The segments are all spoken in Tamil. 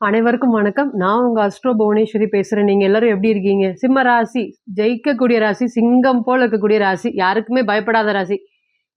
அனைவருக்கும் வணக்கம். நான் உங்க அஸ்ட்ரோ புவனேஸ்வரி பேசுறேன். நீங்க எல்லாரும் எப்படி இருக்கீங்க? சிம்ம ராசி ஜெயிக்கக்கூடிய ராசி சிங்கம் போல இருக்கக்கூடிய ராசி யாருக்குமே பயப்படாத ராசி.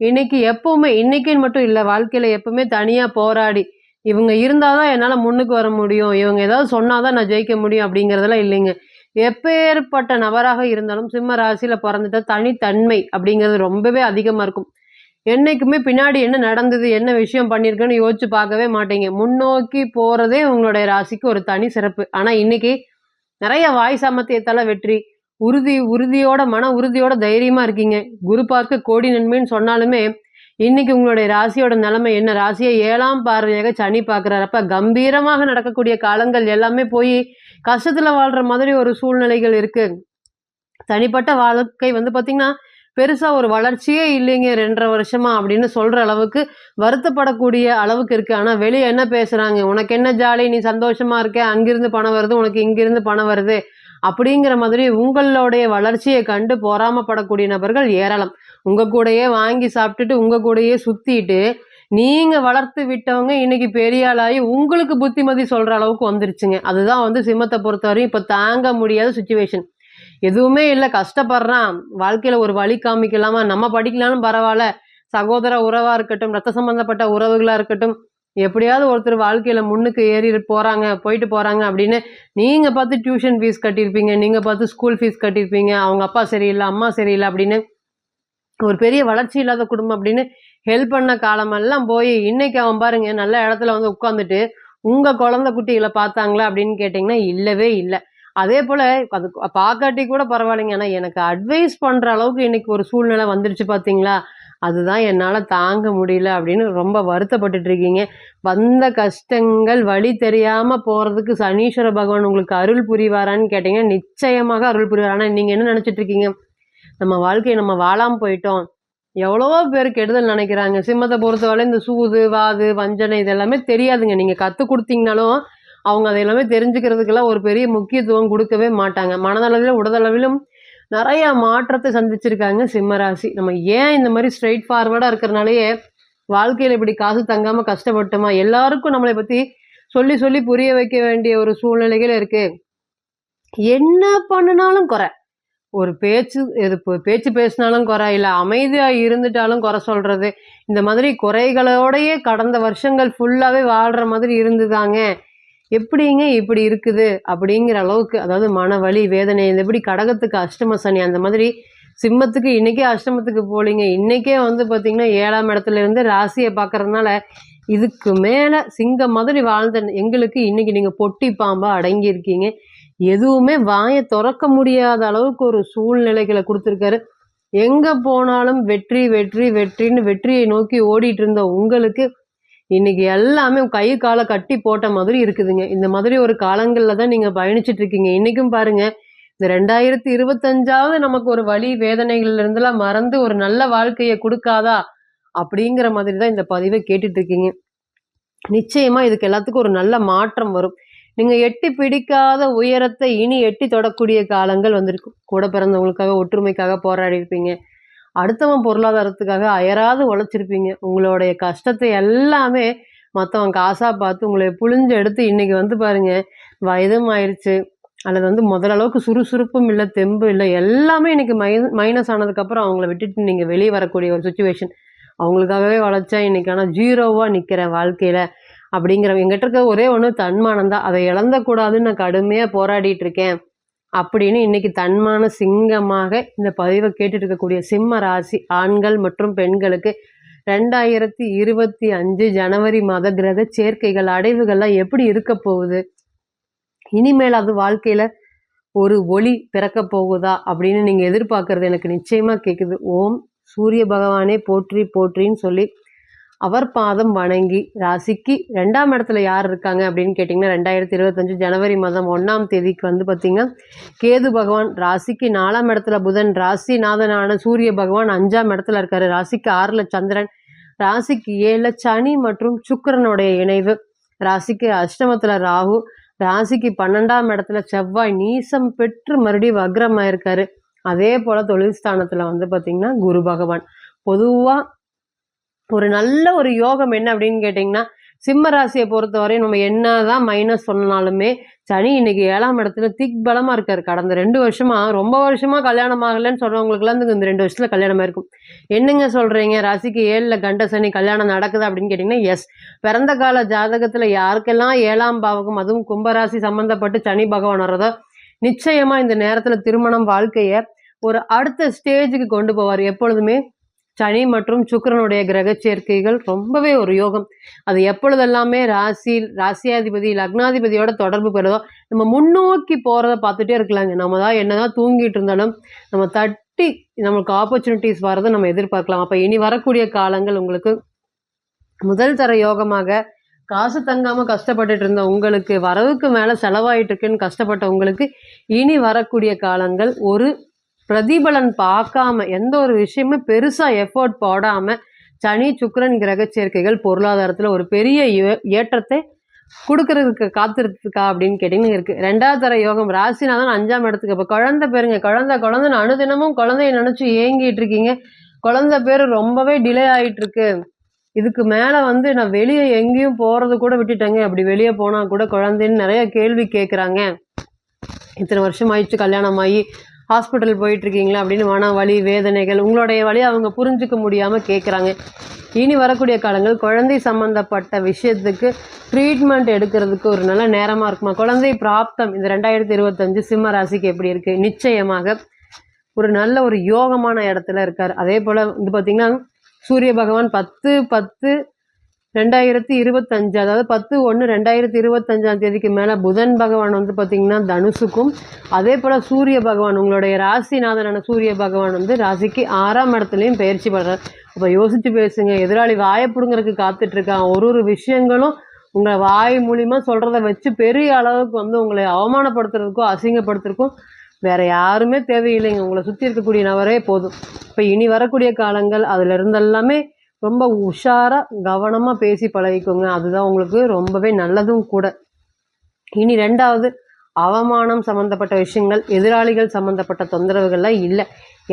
இன்னைக்கு எப்பவுமே இன்னைக்குன்னு மட்டும் இல்லை வாழ்க்கையில எப்பவுமே தனியா போராடி இவங்க இருந்தாதான் என்னால முன்னுக்கு வர முடியும் இவங்க ஏதாவது சொன்னாதான் நான் ஜெயிக்க முடியும் அப்படிங்கறதெல்லாம் இல்லைங்க. எப்பேற்பட்ட நபராக இருந்தாலும் சிம்ம ராசியில பிறந்துட்டா தனித்தன்மை அப்படிங்கிறது ரொம்பவே அதிகமா இருக்கும். என்னைக்குமே பின்னாடி என்ன நடந்தது என்ன விஷயம் பண்ணியிருக்குன்னு யோசிச்சு பார்க்கவே மாட்டீங்க. முன்னோக்கி போகிறதே உங்களுடைய ராசிக்கு ஒரு தனி சிறப்பு. ஆனால் இன்னைக்கு நிறைய வாய் சாமர்த்தியத்தால வெற்றி. உறுதி உறுதியோட மன உறுதியோட தைரியமாக இருக்கீங்க. குரு பார்க்க கோடி நன்மைன்னு சொன்னாலுமே இன்னைக்கு உங்களுடைய ராசியோட நிலைமை என்ன? ராசியை ஏழாம் பார்வையாக சனி பார்க்குறாரப்ப கம்பீரமாக நடக்கக்கூடிய காலங்கள் எல்லாமே போய் கஷ்டத்தில் வாழ்கிற மாதிரி ஒரு சூழ்நிலைகள் இருக்குது தனிப்பட்ட வாழ்க்கை வந்து பார்த்திங்கன்னா பெருசா ஒரு வளர்ச்சியே இல்லைங்க ரெண்டரை வருஷமா அப்படின்னு சொல்ற அளவுக்கு வருத்தப்படக்கூடிய அளவுக்கு இருக்கு. ஆனா வெளியே என்ன பேசுறாங்க? உனக்கு என்ன ஜாலி? நீ சந்தோஷமா இருக்க? அங்கிருந்து பணம் வருது உனக்கு இங்கிருந்து பணம் வருது. அப்படிங்கிற மாதிரி உங்களுடைய வளர்ச்சியை கண்டு பொறாமப்படக்கூடிய நபர்கள் ஏராளம். உங்க கூடயே வாங்கி சாப்பிட்டுட்டு உங்க கூடயே சுத்திட்டு நீங்க வளர்த்து விட்டவங்க இன்னைக்கு பெரிய ஆளாகி உங்களுக்கு புத்திமதி சொல்ற அளவுக்கு வந்துருச்சுங்க. அதுதான் வந்து சிம்மத்தை பொறுத்தவரையும் இப்ப தாங்க முடியாத சுச்சுவேஷன் எதுவுமே இல்லை கஷ்டப்படுறான். வாழ்க்கையில ஒரு வழி காமிக்கலாமா? நம்ம படிக்கலாம்னு பரவாயில்ல. சகோதர உறவா இருக்கட்டும் ரத்த சம்பந்தப்பட்ட உறவுகளா இருக்கட்டும் எப்படியாவது ஒருத்தர் வாழ்க்கையில முன்னுக்கு ஏறி போறாங்க போயிட்டு போறாங்க அப்படின்னு நீங்க பார்த்து டியூஷன் ஃபீஸ் கட்டியிருப்பீங்க நீங்க பார்த்து ஸ்கூல் ஃபீஸ் கட்டியிருப்பீங்க அவங்க அப்பா சரியில்லை அம்மா சரியில்லை அப்படின்னு ஒரு பெரிய வளர்ச்சி இல்லாத குடும்பம் அப்படின்னு ஹெல்ப் பண்ண காலமெல்லாம் போய் இன்னைக்கு அவன் பாருங்க நல்ல இடத்துல வந்து உட்காந்துட்டு உங்க குழந்தை குட்டிகளை பார்த்தாங்களா? அப்படின்னு கேட்டிங்கன்னா இல்லவே இல்லை. அதே போல் அது பார்க்காட்டி கூட பரவாயில்லைங்க. ஆனால் எனக்கு அட்வைஸ் பண்ணுற அளவுக்கு இன்றைக்கி ஒரு சூழ்நிலை வந்துருச்சு பார்த்தீங்களா அதுதான் என்னால் தாங்க முடியல அப்படின்னு ரொம்ப வருத்தப்பட்டுட்ருக்கீங்க வந்த கஷ்டங்கள் வழி தெரியாமல் போகிறதுக்கு சனீஸ்வர பகவான் உங்களுக்கு அருள் புரிவாரான்னு கேட்டீங்கன்னா நிச்சயமாக அருள் புரிவார். ஆனால் நீங்கள் என்ன நினச்சிட்ருக்கீங்க நம்ம வாழ்க்கையை நம்ம வாழாமல் போயிட்டோம். எவ்வளவோ பேர் கெடுதல் நினைக்கிறாங்க. சிம்மத்தை பொறுத்தவரை இந்த சூது வாது வஞ்சனை இதெல்லாமே தெரியாதுங்க. நீங்கள் கற்றுக் கொடுத்தீங்கனாலும் அவங்க அதை எல்லாமே தெரிஞ்சுக்கிறதுக்கெல்லாம் ஒரு பெரிய முக்கியத்துவம் கொடுக்கவே மாட்டாங்க. மனதளவிலும் உடலளவிலும் நிறைய மாற்றத்தை சந்திச்சிருக்காங்க சிம்மராசி. நம்ம ஏன் இந்த மாதிரி ஸ்ட்ரெயிட் ஃபார்வர்டாக இருக்கிறனாலேயே வாழ்க்கையில் இப்படி காசு தங்காம கஷ்டப்பட்டோமா? எல்லாருக்கும் நம்மளை பத்தி சொல்லி சொல்லி புரிய வைக்க வேண்டிய ஒரு சூழ்நிலைகள் இருக்கு. என்ன பண்ணினாலும் குறை. ஒரு பேச்சு இது இப்போ பேச்சு பேசினாலும் குறை இல்லை அமைதியாக இருந்துட்டாலும் குறை சொல்றது. இந்த மாதிரி குறைகளோடயே கடந்த வருஷங்கள் ஃபுல்லாகவே வாழ்கிற மாதிரி இருந்துதாங்க. எப்படிங்க இப்படி இருக்குது அப்படிங்கிற அளவுக்கு அதாவது மன வலி வேதனை இந்த எப்படி கடகத்துக்கு அஷ்டம சனி அந்த மாதிரி சிம்மத்துக்கு இன்றைக்கே அஷ்டமத்துக்கு போலிங்க. இன்னைக்கே வந்து பார்த்திங்கன்னா ஏழாம் இடத்துல இருந்து ராசியை பார்க்குறதுனால இதுக்கு மேலே சிங்கம் மாதிரி வாழ்ந்த எங்களுக்கு இன்னைக்கு நீங்கள் பொட்டி பாம்பாக அடங்கியிருக்கீங்க. எதுவுமே வாயை திறக்க முடியாத அளவுக்கு ஒரு சூழ்நிலைகளை கொடுத்துருக்காரு. எங்கே போனாலும் வெற்றி வெற்றி வெற்றின்னு வெற்றியை நோக்கி ஓடிட்டு இருந்த உங்களுக்கு இன்னைக்கு எல்லாமே கை காலை கட்டி போட்ட மாதிரி இருக்குதுங்க. இந்த மாதிரி ஒரு காலங்களில் தான் நீங்கள் பயணிச்சுட்டு இருக்கீங்க. இன்றைக்கும் பாருங்கள் இந்த ரெண்டாயிரத்தி இருபத்தஞ்சாவது நமக்கு ஒரு வழி வேதனைகள்லேருந்துலாம் மறந்து ஒரு நல்ல வாழ்க்கையை கொடுக்காதா? அப்படிங்கிற மாதிரி தான் இந்த பதிவை கேட்டுட்டு இருக்கீங்க. நிச்சயமாக இதுக்கு எல்லாத்துக்கும் ஒரு நல்ல மாற்றம் வரும். நீங்கள் எட்டி பிடிக்காத உயரத்தை இனி எட்டி தொடக்கூடிய காலங்கள் வந்திருக்கும். கூட பிறந்தவங்களுக்காக ஒற்றுமைக்காக போராடி இருப்பீங்க அடுத்தவன் பொருளாதாரத்துக்காக அயராது உழைச்சிருப்பீங்க. உங்களுடைய கஷ்டத்தை எல்லாமே மற்றவன் காசாக பார்த்து உங்களை புழிஞ்சு எடுத்து இன்றைக்கி வந்து பாருங்க வயதும் ஆயிடுச்சு அல்லது வந்து முதல் அளவுக்கு சுறுசுறுப்பும் இல்லை தெம்பு இல்லை எல்லாமே இன்றைக்கி மை மைனஸ் ஆனதுக்கப்புறம் அவங்கள விட்டுட்டு நீங்கள் வெளியே வரக்கூடிய ஒரு சுச்சுவேஷன் அவங்களுக்காகவே வளைச்சா இன்றைக்கி ஆனால் ஜீரோவாக நிற்கிறேன் வாழ்க்கையில். அப்படிங்கிற எங்கிட்ட இருக்க ஒரே ஒன்று தன்மானம் தான். அதை இழந்தக்கூடாதுன்னு நான் கடுமையாக போராடிட்டு இருக்கேன். அப்படின்னு இன்னைக்கு தன்மான சிங்கமாக இந்த பதிவை கேட்டுட்டு இருக்கக்கூடிய சிம்ம ராசி ஆண்கள் மற்றும் பெண்களுக்கு ரெண்டாயிரத்தி இருபத்தி அஞ்சு ஜனவரி மாத கிரக சேர்க்கைகள் அடைவுகள்லாம் எப்படி இருக்க போகுது? இனிமேல் அது வாழ்க்கையில ஒரு ஒளி பிறக்க போகுதா அப்படின்னு நீங்க எதிர்பார்க்கறது எனக்கு நிச்சயமா கேட்குது ஓம் சூரிய பகவானே போற்றி போற்றின்னு சொல்லி அவர் பாதம் வணங்கி ராசிக்கு ரெண்டாம் இடத்துல யார் இருக்காங்க அப்படின்னு கேட்டிங்கன்னா ரெண்டாயிரத்தி இருபத்தஞ்சு ஜனவரி மாதம் ஒன்றாம் தேதிக்கு வந்து பார்த்திங்கன்னா கேது பகவான் ராசிக்கு நாலாம் இடத்துல புதன் ராசி நாதனான சூரிய பகவான் அஞ்சாம் இடத்துல இருக்காரு. ராசிக்கு ஆறில் சந்திரன் ராசிக்கு ஏழில் சனி மற்றும் சுக்கரனுடைய இணைவு. ராசிக்கு அஷ்டமத்தில் ராகு ராசிக்கு பன்னெண்டாம் இடத்துல செவ்வாய் நீசம் பெற்று மறுபடியும் வக்ரமாயிருக்காரு. அதே போல் தொழில் ஸ்தானத்தில் வந்து பார்த்திங்கன்னா குரு பகவான். பொதுவாக ஒரு நல்ல ஒரு யோகம் என்ன அப்படின்னு கேட்டிங்கன்னா சிம்ம ராசியை பொறுத்தவரை நம்ம என்ன தான் மைனஸ் சொன்னாலுமே சனி இன்னைக்கு ஏழாம் இடத்துல திக் பலமாக இருக்கார். கடந்த ரெண்டு வருஷமா ரொம்ப வருஷமா கல்யாணம் ஆகலைன்னு சொல்கிறவங்களுக்குலாம் இந்த- இந்த ரெண்டு வருஷத்துல கல்யாணம் இருக்கும் என்னங்க சொல்கிறீங்க ராசிக்கு ஏழில் கண்ட சனி கல்யாணம் நடக்குது அப்படின்னு கேட்டிங்கன்னா எஸ் பிறந்த கால ஜாதகத்தில் யாருக்கெல்லாம் ஏழாம் பாவகம் அதுவும் கும்பராசி சம்மந்தப்பட்டு சனி பகவான் வர்றதோ நிச்சயமாக இந்த நேரத்தில் திருமணம் வாழ்க்கையை ஒரு அடுத்த ஸ்டேஜுக்கு கொண்டு போவார் எப்பொழுதுமே. சனி மற்றும் சுக்கரனுடைய கிரக சேர்க்கைகள் ரொம்பவே ஒரு யோகம். அது எப்பொழுதெல்லாமே ராசி ராசியாதிபதி லக்னாதிபதியோட தொடர்பு பெறுதோ நம்ம முன்னோக்கி போகிறத பார்த்துட்டே இருக்கலாங்க. நம்ம தான் என்னதான் தூங்கிட்டு இருந்தாலும் நம்ம தட்டி நம்மளுக்கு ஆப்பர்ச்சுனிட்டிஸ் வரதை நம்ம எதிர்பார்க்கலாம். அப்போ இனி வரக்கூடிய காலங்கள் உங்களுக்கு முதல் தர யோகமாக காசு தங்காமல் கஷ்டப்பட்டுட்டு இருந்த உங்களுக்கு வரவுக்கு மேலே செலவாயிட்டு இருக்குன்னு கஷ்டப்பட்ட உங்களுக்கு இனி வரக்கூடிய காலங்கள் ஒரு பிரதிபலன் பார்க்காம எந்த ஒரு விஷயமும் பெருசாக எஃபோர்ட் போடாம சனி சுக்கரன் கிரக சேர்க்கைகள் பொருளாதாரத்தில் ஒரு பெரிய ஏ- ஏற்றத்தை கொடுக்கறதுக்கு காத்திருக்கா அப்படின்னு கேட்டிங்கன்னா இருக்கு. ரெண்டாவது தர யோகம் ராசிநாதன் அஞ்சாம் இடத்துக்கு. இப்போ குழந்தை பேருங்க குழந்தை குழந்தைன்னு அனுதினமும் குழந்தைய நினச்சி ஏங்கிட்டு இருக்கீங்க. குழந்த பேர் ரொம்பவே டிலே ஆகிட்டு இருக்கு. இதுக்கு மேலே வந்து நான் வெளியே எங்கேயும் போகிறது கூட விட்டுட்டேங்க. அப்படி வெளியே போனால் கூட குழந்தைன்னு நிறைய கேள்வி கேட்குறாங்க இத்தனை வருஷம் ஆயிடுச்சு கல்யாணம் ஆகி ஹாஸ்பிட்டல் போயிட்டுருக்கீங்களா அப்படின்னு மன வலி வேதனைகள் உங்களுடைய வழி அவங்க புரிஞ்சுக்க முடியாமல் கேட்குறாங்க இனி வரக்கூடிய காலங்கள் குழந்தை சம்மந்தப்பட்ட விஷயத்துக்கு ட்ரீட்மெண்ட் எடுக்கிறதுக்கு ஒரு நல்ல நேரமாக இருக்குமா? குழந்தை பிராப்தம் இந்த ரெண்டாயிரத்தி இருபத்தஞ்சு சிம்ம ராசிக்கு எப்படி இருக்குது நிச்சயமாக ஒரு நல்ல ஒரு யோகமான இடத்துல இருக்கார். அதே போல் வந்து பார்த்திங்கன்னா சூரிய பகவான் பத்து பத்து ரெண்டாயிரத்தி இருபத்தஞ்சு அதாவது பத்து ஒன்று ரெண்டாயிரத்தி இருபத்தஞ்சாம் தேதிக்கு மேலே புதன் பகவான் வந்து பார்த்தீங்கன்னா தனுசுக்கும் அதே போல் சூரிய பகவான் உங்களுடைய ராசிநாதனான சூரிய பகவான் வந்து ராசிக்கு ஆறாம் இடத்துலையும் பயிற்சி படுறார் அப்போ யோசிச்சு பேசுங்க எதிராளி வாயை பிடுங்கறதுக்கு காத்துட்ருக்கான். ஒரு ஒரு விஷயங்களும் உங்களை வாய் மூலிமா சொல்கிறத வச்சு பெரிய அளவுக்கு வந்து உங்களை அவமானப்படுத்துறதுக்கோ அசிங்கப்படுத்துறதுக்கும் வேறு யாருமே தேவையில்லைங்க. உங்களை சுற்றி இருக்கக்கூடிய நபரே போதும். இப்போ இனி வரக்கூடிய காலங்கள் அதில் இருந்தெல்லாமே ரொம்ப உஷாராக கவனமாக பேசி பழகிக்கோங்க. அதுதான் உங்களுக்கு ரொம்பவே நல்லதும் கூட. இனி ரெண்டாவது அவமானம் சம்மந்தப்பட்ட விஷயங்கள் எதிராளிகள் சம்மந்தப்பட்ட தொந்தரவுகள்லாம் இல்லை.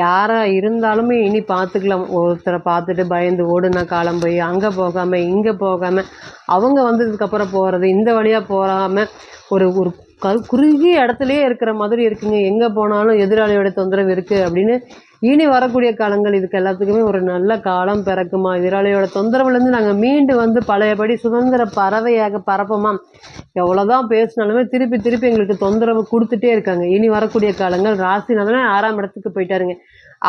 யாராக இருந்தாலுமே இனி பார்த்துக்கலாம் ஒருத்தரை பார்த்துட்டு பயந்து ஓடுன காலம் போய் அங்கே போகாமல் இங்கே போகாம அவங்க வந்ததுக்கப்புறம் போகிறது இந்த வழியாக போகாமல் ஒரு ஒரு க குறுகிய இடத்துலையே இருக்கிற மாதிரி இருக்குங்க. எங்கே போனாலும் எதிராளியோட தொந்தரவு இருக்குது அப்படின்னு இனி வரக்கூடிய காலங்கள் இதுக்கு எல்லாத்துக்குமே ஒரு நல்ல காலம் பிறக்குமா? எதிராளியோட தொந்தரவுலேருந்து நாங்கள் மீண்டு வந்து பழையபடி சுதந்திர பறவையாக பரப்போமா? எவ்வளோதான் பேசினாலுமே திருப்பி திருப்பி எங்களுக்கு தொந்தரவு கொடுத்துட்டே இருக்காங்க. இனி வரக்கூடிய காலங்கள் ராசினாதானே ஆறாம் இடத்துக்கு போயிட்டாருங்க.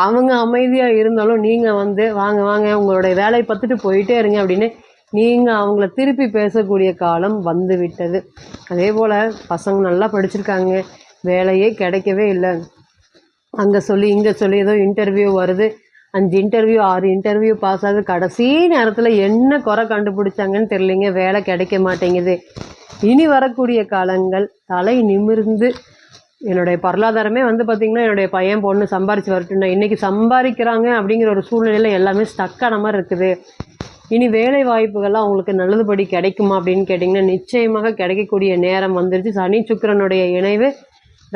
அவங்க அமைதியாக இருந்தாலும் நீங்கள் வந்து வாங்க வாங்க உங்களுடைய வேலையை பார்த்துட்டு போயிட்டே இருங்க அப்படின்னு நீங்கள் அவங்கள திருப்பி பேசக்கூடிய காலம் வந்து விட்டது அதே போல் பசங்க நல்லா படிச்சிருக்காங்க. வேலையே கிடைக்கவே இல்லை. அங்கே சொல்லி இங்கே சொல்லி ஏதோ இன்டர்வியூ வருது. அஞ்சு இன்டர்வியூ ஆறு இன்டர்வியூ பாஸ் ஆகுது. கடைசி நேரத்தில் என்ன குறை கண்டுபிடிச்சாங்கன்னு தெரியலைங்க. வேலை கிடைக்க மாட்டேங்குது. இனி வரக்கூடிய காலங்கள் தலை நிமிர்ந்து என்னுடைய பொருளாதாரமே வந்து பார்த்திங்கன்னா என்னுடைய பையன் பொண்ணு சம்பாரிச்சு வரட்டும்னா இன்றைக்கி சம்பாதிக்கிறாங்க அப்படிங்கிற ஒரு சூழ்நிலையில் எல்லாமே ஸ்டக்கான மாதிரி இருக்குது. இனி வேலை வாய்ப்புகள்லாம் அவங்களுக்கு நல்லதுபடி கிடைக்குமா அப்படின்னு கேட்டிங்கன்னா நிச்சயமாக கிடைக்கக்கூடிய நேரம் வந்துருச்சு. சனி சுக்கரனுடைய இணைவு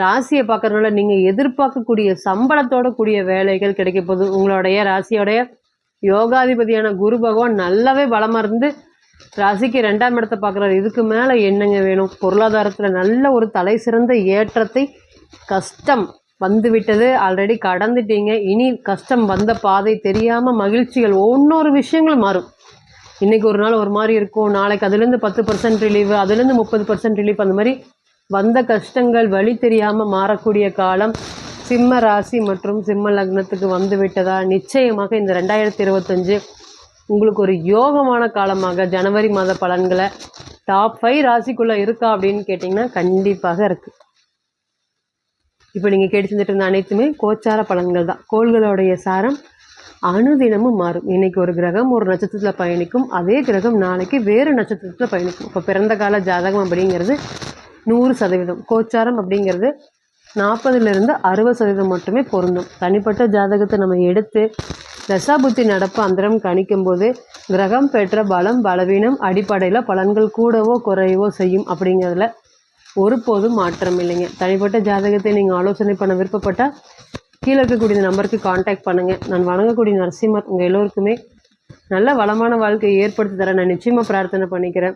ராசியை பார்க்கறதுனால நீங்கள் எதிர்பார்க்கக்கூடிய சம்பளத்தோட கூடிய வேலைகள் கிடைக்க போகுது. உங்களுடைய ராசியோடைய யோகாதிபதியான குரு பகவான் நல்லாவே பலமாக இருந்து ராசிக்கு ரெண்டாம் இடத்தை பார்க்குறாரு. இதுக்கு மேலே என்னங்க வேணும்? பொருளாதாரத்தில் நல்ல ஒரு தலை சிறந்த ஏற்றத்தை கஷ்டம் வந்து விட்டது ஆல்ரெடி கடந்துட்டீங்க. இனி கஷ்டம் வந்த பாதை தெரியாமல் மகிழ்ச்சிகள் ஒவ்வொரு விஷயங்களும் மாறும். இன்றைக்கி ஒரு நாள் ஒரு மாதிரி இருக்கும். நாளைக்கு அதுலேருந்து பத்து பர்சன்ட் ரிலீவ் அதுலேருந்து முப்பது பர்சன்ட் ரிலீஃப் அந்த மாதிரி வந்த கஷ்டங்கள் வழி தெரியாமல் மாறக்கூடிய காலம் சிம்ம ராசி மற்றும் சிம்ம லக்னத்துக்கு வந்து விட்டதா? நிச்சயமாக இந்த ரெண்டாயிரத்தி இருபத்தஞ்சு உங்களுக்கு ஒரு யோகமான காலமாக ஜனவரி மாத பலன்களை டாப் ஃபைவ் ராசிக்குள்ளே இருக்கா அப்படின்னு கேட்டிங்கன்னா கண்டிப்பாக இருக்குது இப்போ நீங்கள் கேட்டு செஞ்சுட்டு இருந்த அனைத்துமே கோச்சார பலன்கள் தான். கோள்களுடைய சாரம் அணுதினமும் மாறும். இன்னைக்கு ஒரு கிரகம் ஒரு நட்சத்திரத்தில் பயணிக்கும் அதே கிரகம் நாளைக்கு வேறு நட்சத்திரத்தில் பயணிக்கும். இப்போ பிறந்த கால ஜாதகம் அப்படிங்கிறது நூறு சதவீதம். கோச்சாரம் அப்படிங்கிறது நாற்பதுலேருந்து அறுபது சதவீதம் மட்டுமே பொருந்தும். தனிப்பட்ட ஜாதகத்தை நம்ம எடுத்து தசாபுத்தி நடப்பு அந்தரம் கணிக்கும் போது கிரகம் பெற்ற பலம் பலவீனம் அடிப்படையில் பலன்கள் கூடவோ குறையவோ செய்யும் அப்படிங்கிறதுல ஒருபோதும் மாற்றம் இல்லைங்க. தனிப்பட்ட ஜாதகத்தை நீங்கள் ஆலோசனை பண்ண விருப்பப்பட்டால் கீழே இருக்கக்கூடிய இந்த நம்பருக்கு காண்டாக்ட் பண்ணுங்கள் நான் வணங்கக்கூடிய நரசிம்மர் உங்கள் எல்லோருக்குமே நல்ல வளமான வாழ்க்கையை ஏற்படுத்தி தர நான் நிச்சயமாக பிரார்த்தனை பண்ணிக்கிறேன்.